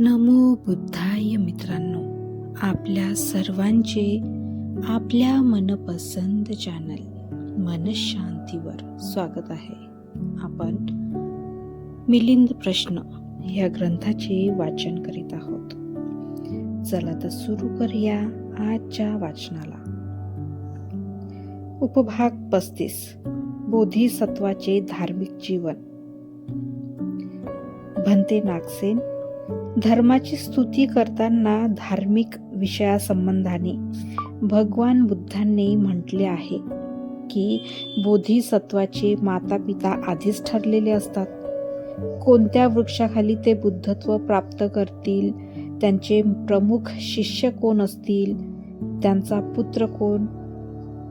नमो बुद्धाय मित्रांनो आपल्या सर्वांचे आपल्या मनपसंत चॅनल मनशांतीवर स्वागत आहे. आपण मिलिंद प्रश्न या ग्रंथाचे वाचन करीत आहोत. चला तर सुरू करूया आजच्या वाचनाला. उपभाग पस्तीस बोधिसत्वाचे धार्मिक जीवन. भंते नागसेन धर्माची स्तुती करताना धार्मिक विषयासंबंधाने भगवान बुद्धांनी म्हटले आहे की बोधिसत्वाचे माता पिता आधीच ठरलेले असतात. कोणत्या वृक्षाखाली ते बुद्धत्व प्राप्त करतील त्यांचे प्रमुख शिष्य कोण असतील त्यांचा पुत्र कोण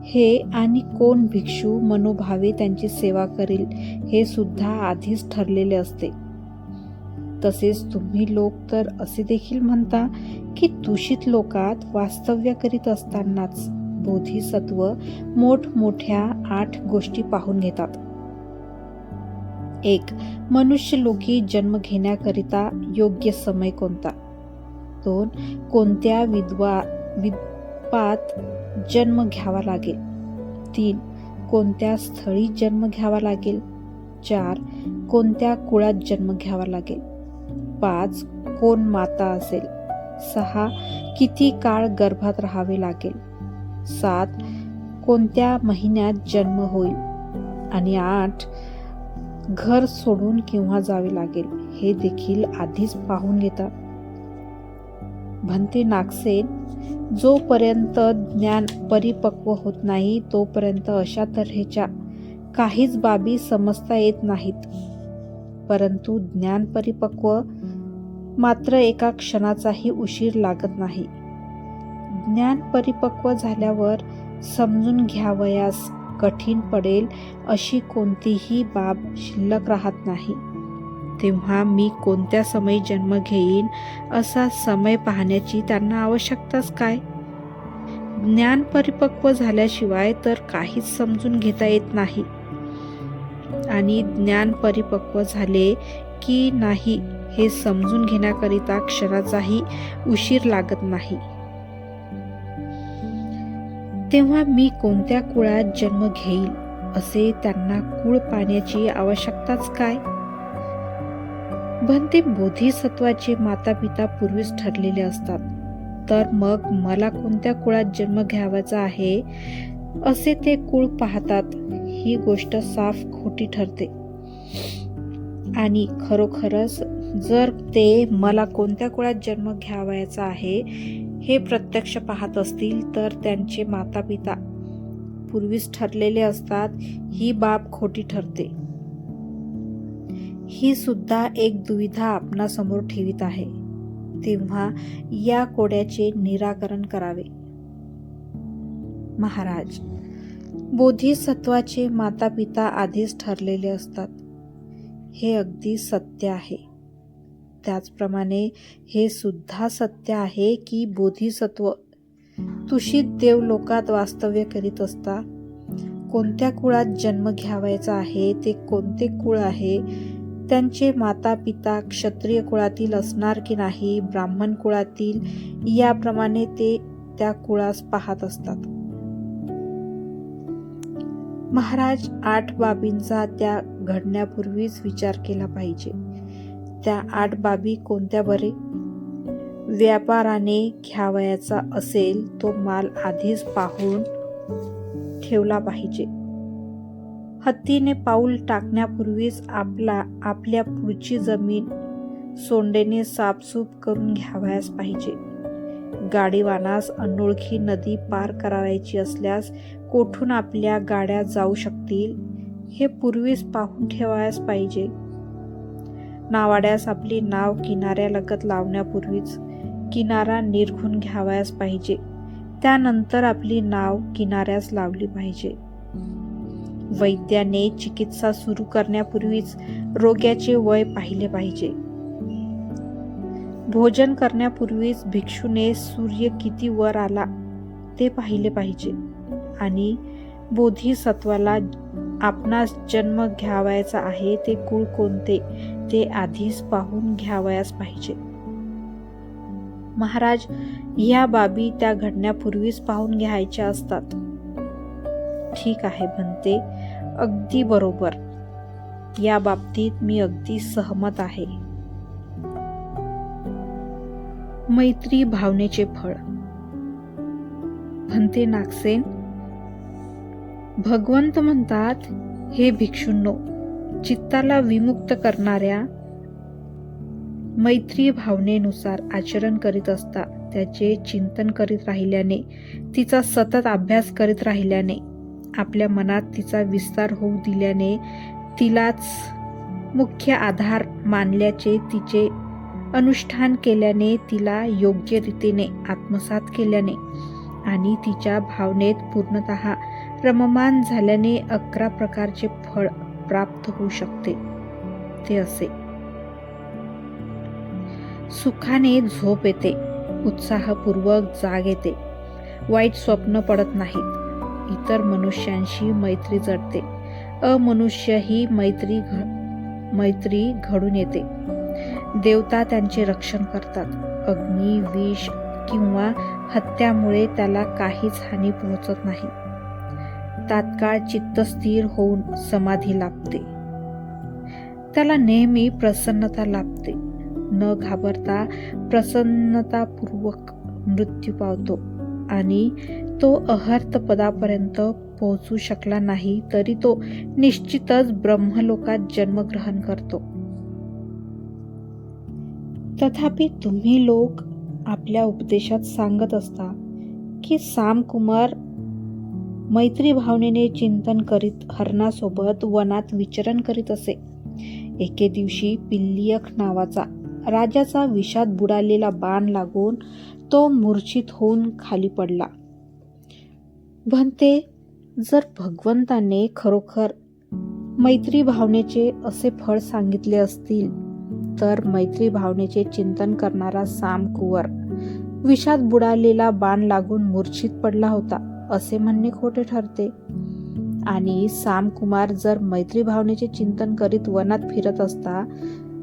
हे आणि कोण भिक्षू मनोभावे त्यांची सेवा करील हे सुद्धा आधीच ठरलेले असते. तसेच तुम्ही लोक तर असे देखील म्हणता की दूषित लोकात वास्तव्य करीत असतानाच बोधिसत्व मोठमोठ्या आठ गोष्टी पाहून घेतात. एक मनुष्य लोकी जन्म घेण्याकरिता योग्य समय कोणता? दोन कोणत्या विद्वा विद्वात जन्म घ्यावा लागेल? तीन कोणत्या स्थळी जन्म घ्यावा लागेल? चार कोणत्या कुळात जन्म घ्यावा लागेल? पाच कोण माता असेल? सहा किती काळ गर्भात राहावे लागेल? सात कोणत्या महिन्यात जन्म होईल? आणि आठ घर सोडून किंवा जावे लागेल? हे देखील आधीच पाहून घेतात भंते नागसेन जोपर्यंत ज्ञान परिपक्व होत नाही तोपर्यंत अशा तऱ्हेच्या काहीच बाबी समजता येत नाहीत. परंतु ज्ञान परिपक्व मात्र एका क्षणाचाही उशीर लागत नाही. ज्ञान परिपक्व झाल्यावर समजून घ्यावयास कठीण पडेल अशी कोणतीही बाब शिल्लक राहत नाही. तेव्हा मी कोणत्या समय जन्म घेईन असा समय पाहण्याची त्यांना आवश्यकताच काय? ज्ञान परिपक्व झाल्याशिवाय तर काहीच समजून घेता येत नाही. आणि ज्ञान परिपक्व झाले की नाही हे समजून घेण्याकरिता क्षणाचाही उशीर लागत नाही. तेव्हा मी कोणत्या कुळात जन्म घेईल असे त्यांना कुळ पाण्याची आवश्यकताच काय? भंते बोधिसत्वाचे माता पिता पूर्वीच ठरलेले असतात. तर मग मला कोणत्या कुळात जन्म घ्यावाचा आहे असे ते कुळ पाहतात. ही गोष्ट साफ खोटी ठरते. आणि खरोखरच जर ते मला कोणत्या कुळात जन्म घ्यावायचा आहे हे प्रत्यक्ष पाहत असतील तर त्यांचे माता पिता पूर्वीच ठरलेले असतात ही बाब खोटी ठरते. ही सुद्धा एक दुविधा आपणासमोर ठेवित आहे. तेव्हा या कोड्याचे निराकरण करावे. महाराज बोधिसत्वाचे माता पिता आधीच ठरलेले असतात. हे अगदी सत्य आहे. त्याचप्रमाणे हे सुद्धा सत्य आहे की बोधिसत्व तुषित देव लोकात वास्तव्य करीत असता. कोणत्या कुळात जन्म घ्यावायचा आहे ते कोणते कुळ आहे त्यांचे माता पिता क्षत्रिय कुळातील असणार की नाही ब्राह्मण कुळातील याप्रमाणे ते त्या कुळास पाहत असतात. महाराज आठ बाबींचा त्या घडण्यापूर्वीच विचार केला पाहिजे. त्या आठ बाबी कोणत्या बरे? व्यापाराने घ्यावयाचा असेल तो माल आधीच पाहून ठेवला पाहिजे. हत्तीने पाऊल टाकण्यापूर्वीच आपला आपल्या पुढची जमीन सोंडेने साफसूफ करून घ्यावयास पाहिजे. गाडीवानास अनोळखी नदी पार करावयाची असल्यास कोठून आपल्या गाड्या जाऊ शकतील? हे पूर्वीच पाहून ठेवायस पाहिजे. नावाड्यास आपली नाव किनाऱ्यालगत लावण्यापूर्वीच किनारा निरखून घ्यावयास पाहिजे. त्यानंतर आपली नाव किनाऱ्यास लावली पाहिजे. वैद्याने चिकित्सा सुरू करण्यापूर्वीच रोग्याचे वय पाहिले पाहिजे. भोजन करण्यापूर्वीच भिक्षूने सूर्य किती वर आला ते पाहिले पाहिजे. आणि बोधिसत्वाला आपणास जन्म घ्यावायचा आहे ते कुळ कोणते ते आधीच पाहून घ्यावयास पाहिजे. महाराज ह्या बाबी त्या घडण्यापूर्वीच पाहून घ्यायच्या असतात. ठीक आहे म्हणते. अगदी बरोबर. या बाबतीत मी अगदी सहमत आहे. मैत्री भावनेचे फळ. म्हणते नागसेन भगवंत म्हणतात हे भिक्षुंनो चित्ताला विमुक्त करणाऱ्या मैत्री भावनेनुसार आचरण करीत असता त्याचे चिंतन करीत राहिल्याने तिचा सतत अभ्यास करीत राहिल्याने आपल्या मनात तिचा विस्तार होऊ दिल्याने तिलाच मुख्य आधार मानल्याचे तिचे अनुष्ठान केल्याने तिला योग्य रीतीने आत्मसात केल्याने आणि तिच्या भावनेत पूर्णत रममान झाल्याने अकरा प्रकारचे फळ प्राप्त होऊ शकते. ते असे. सुखाने झोप येते. उत्साहपूर्वक जाग येते. वाईट स्वप्न पडत नाहीत इतर मनुष्यांशी मैत्री जडते. अमनुष्यही मैत्री घ मैत्री घडून येते. देवता त्यांचे रक्षण करतात. अग्नी विष किंवा हत्यामुळे त्याला काहीच हानी पोहोचत नाही. तात्काळ चित्त स्थिर होऊन समाधी लाभते. त्याला नेहमी प्रसन्नता लाभते. न घाबरता प्रसन्नतापूर्वक मृत्यू पावतो आणि तो अहर्त पदापर्यंत पोहोचू शकला नाही तरी तो निश्चितच ब्रह्मलोकात जन्मग्रहण करतो. तथापि तुम्ही लोक आपल्या उपदेशात सांगत असता की सामकुमार मैत्री भावनेने चिंतन करीत हरणासोबत वनात विचरण करीत असे. एके दिवशी पिल्लियक नावाचा राजाचा विषात बुडालेला बाण लागून तो मूर्छित होऊन खाली पडला. म्हणते जर भगवंताने खरोखर मैत्री भावनेचे असे फळ सांगितले असतील तर मैत्री भावनेचे चिंतन करणारा साम कुवर. विषात बुडालेला बाण लागून मूर्छित पडला होता असे म्हणणे खोटे ठरते. आणि साम कुमार जर मैत्री भावनेचे चिंतन करीत वनात फिरत असता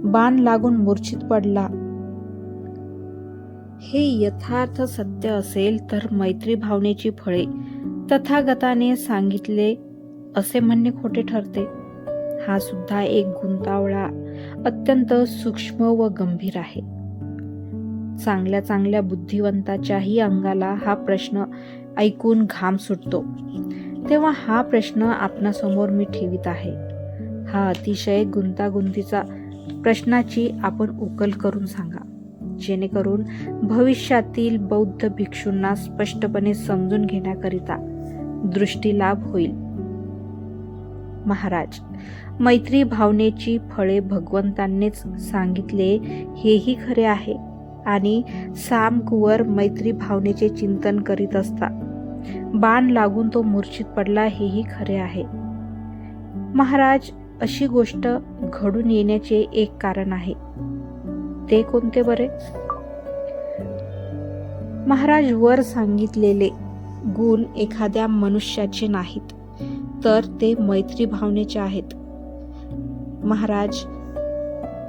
बाण लागून मूर्छित पडला. हे यथार्थ सत्य असेल तर मैत्री भावनेची फळे तथागताने सांगितले असे म्हणणे खोटे ठरते. हा सुद्धा एक गुंतावळा अत्यंत सूक्ष्म व गंभीर आहे. चांगल्या चांगल्या बुद्धिवंताच्याही अंगाला हा प्रश्न ऐकून घाम सुटतो. तेव्हा हा प्रश्न आपणासमोर मी ठेवित आहे. हा अतिशय गुंतागुंतीचा प्रश्नाची आपण उकल करून सांगा. जेणेकरून भविष्यातील बौद्ध भिक्षूंना स्पष्टपणे समजून घेण्याकरिता दृष्टीलाभ होईल. महाराज मैत्री भावनेची फळे भगवंतांनीच सांगितले हेही खरे आहे. आणि साम कुवर मैत्री भावनेचे चिंतन करीत असता बाण लागून तो मूर्छित पडला हेही खरे आहे. महाराज अशी गोष्ट घडून येण्याचे एक कारण आहे. ते कोणते बरे? महाराज वर सांगितलेले गुण एखाद्या मनुष्याचे नाहीत तर ते मैत्री भावनेचे आहेत. महाराज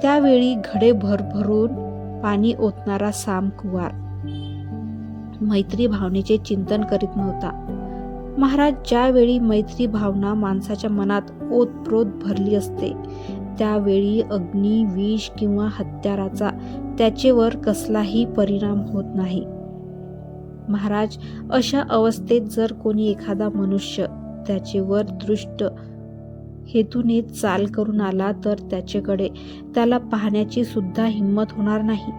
त्यावेळी घडे भरभरून पाणी ओतणारा साम कुवार. मैत्री भावनेचे चिंतन करीत नव्हता. महाराज ज्यावेळी मैत्री भावना माणसाच्या मनात ओतप्रोत भरली असते त्यावेळी अग्नी विष किंवा हत्याराचा त्याचेवर कसलाही परिणाम होत नाही. महाराज अशा अवस्थेत जर कोणी एखादा मनुष्य त्याचेवर दृष्ट हेतूने चाल करून आला तर त्याच्याकडे त्याला पाहण्याची सुद्धा हिंमत होणार नाही.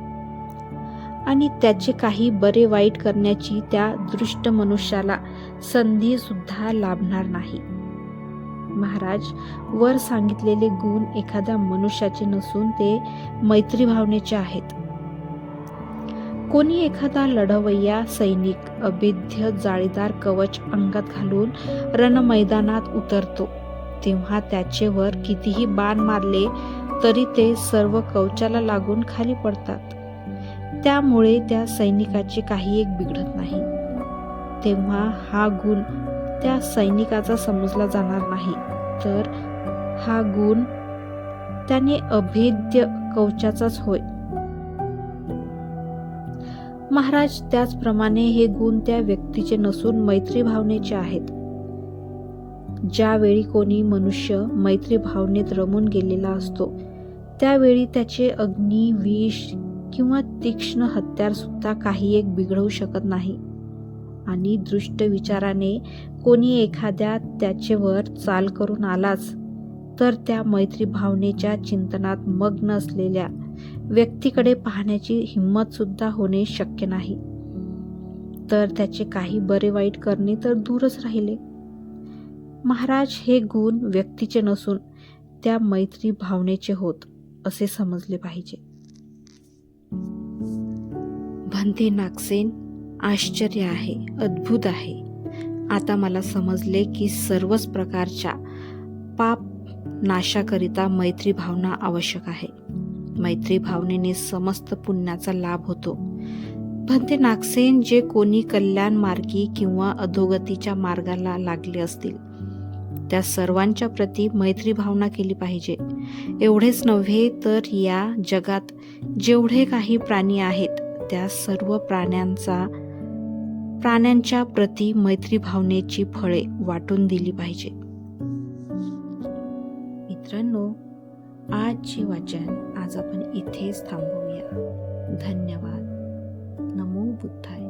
आणि त्याचे काही बरे वाईट करण्याची त्या दृष्ट मनुष्याला संधी सुद्धा लाभणार नाही. महाराज वर सांगितलेले गुण एखाद्या मनुष्याचे नसून ते मैत्री भावनेचे आहेत. कोणी एखादा लढवय्या सैनिक अभिध्य जाळीदार कवच अंगात घालून रणमैदानात उतरतो. तेव्हा त्याचेवर कितीही बाण मारले तरी ते सर्व कवचाला लागून खाली पडतात. त्यामुळे त्या सैनिकाचे काही एक बिघडत नाही. तेव्हा हा गुण त्या सैनिकाचा समजला जाणार नाही. तर हा गुण त्याने अभेद्य कवचाचाच होय. महाराज त्याचप्रमाणे हे गुण त्या व्यक्तीचे नसून मैत्री भावनेचे आहेत. ज्यावेळी कोणी मनुष्य मैत्री भावनेत रमून गेलेला असतो त्यावेळी त्याचे अग्नी विष किंवा तीक्ष्ण हत्यार सुद्धा काही एक बिघडवू शकत नाही. आणि दृष्ट विचाराने कोणी एखाद्या त्याचेवर चाल करून आलाच तर त्या मैत्री भावनेच्या चिंतनात मग्न असलेल्या व्यक्तीकडे पाहण्याची हिंमत सुद्धा होणे शक्य नाही. तर त्याचे काही बरे वाईट करणे तर दूरच राहिले. महाराज हे गुण व्यक्तीचे नसून त्या मैत्री भावनेचे होत असे समजले पाहिजे. भंते नागसेन आश्चर्य आहे अद्भुत आहे. आता मला समजले की सर्वच प्रकारच्या पाप नाशाकरिता मैत्री भावना आवश्यक आहे. मैत्री भावनेने समस्त पुण्याचा लाभ होतो. भंते नागसेन जे कोणी कल्याण मार्गी किंवा अधोगतीच्या मार्गाला लागले असतील त्या सर्वांच्या प्रती मैत्री भावना केली पाहिजे. एवढेच नव्हे तर या जगात जेवढे काही प्राणी आहेत त्या सर्व प्राण्यांचा प्राण्यांच्या प्रती मैत्री भावनेची फळे वाटून दिली पाहिजे. मित्रांनो आजचे वाचन आज आपण इथेच थांबवूया. धन्यवाद. नमो बुद्धाय.